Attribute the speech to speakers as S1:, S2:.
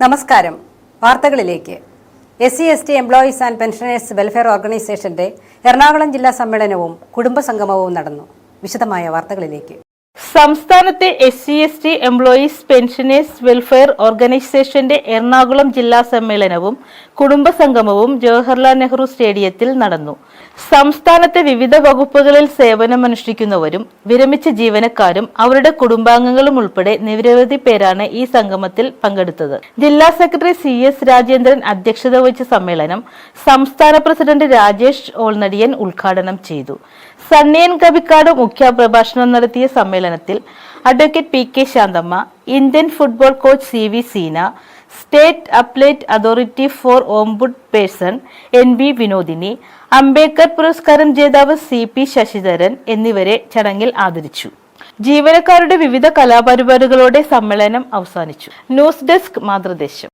S1: നമസ്കാരം. വാർത്തകളിലേക്ക്. S C S T employees and pensioners welfare ഓർഗനൈസേഷന്റെ എറണാകുളം ജില്ലാ സമ്മേളനവും കുടുംബസംഗമവും നടന്നു. വിശദമായ വാർത്തകളിലേക്ക്.
S2: സംസ്ഥാനത്തെ S C S T employees pensioners welfare ഓർഗനൈസേഷന്റെ എറണാകുളം ജില്ലാ സമ്മേളനവും കുടുംബസംഗമവും ജവഹർലാൽ നെഹ്റു സ്റ്റേഡിയത്തിൽ നടന്നു. സംസ്ഥാനത്തെ വിവിധ വകുപ്പുകളിൽ സേവനമനുഷ്ഠിക്കുന്നവരും വിരമിച്ച ജീവനക്കാരും അവരുടെ കുടുംബാംഗങ്ങളും ഉൾപ്പെടെ നിരവധി പേരാണ് ഈ സംഗമത്തിൽ പങ്കെടുത്തത്. ജില്ലാ സെക്രട്ടറി സി എസ് രാജേന്ദ്രൻ അധ്യക്ഷത വഹിച്ച സമ്മേളനം സംസ്ഥാന പ്രസിഡന്റ് രാജേഷ് ഓൾനടിയൻ ഉദ്ഘാടനം ചെയ്തു. സണ്ണിയൻ കവിക്കാട് മുഖ്യപ്രഭാഷണം നടത്തിയ സമ്മേളനത്തിൽ advocate P K Santhamma Indian football coach C V Seena state appellate authority for ombudsperson N B Vinodini Ambedkar പുരസ്കാരം ജേതാവ് സി പി ശശിധരൻ എന്നിവരെ ചടങ്ങിൽ ആദരിച്ചു. ജീവനക്കാരുടെ വിവിധ കലാപരിപാടികളോടെ സമ്മേളനം അവസാനിച്ചു. News desk Mathrudesham.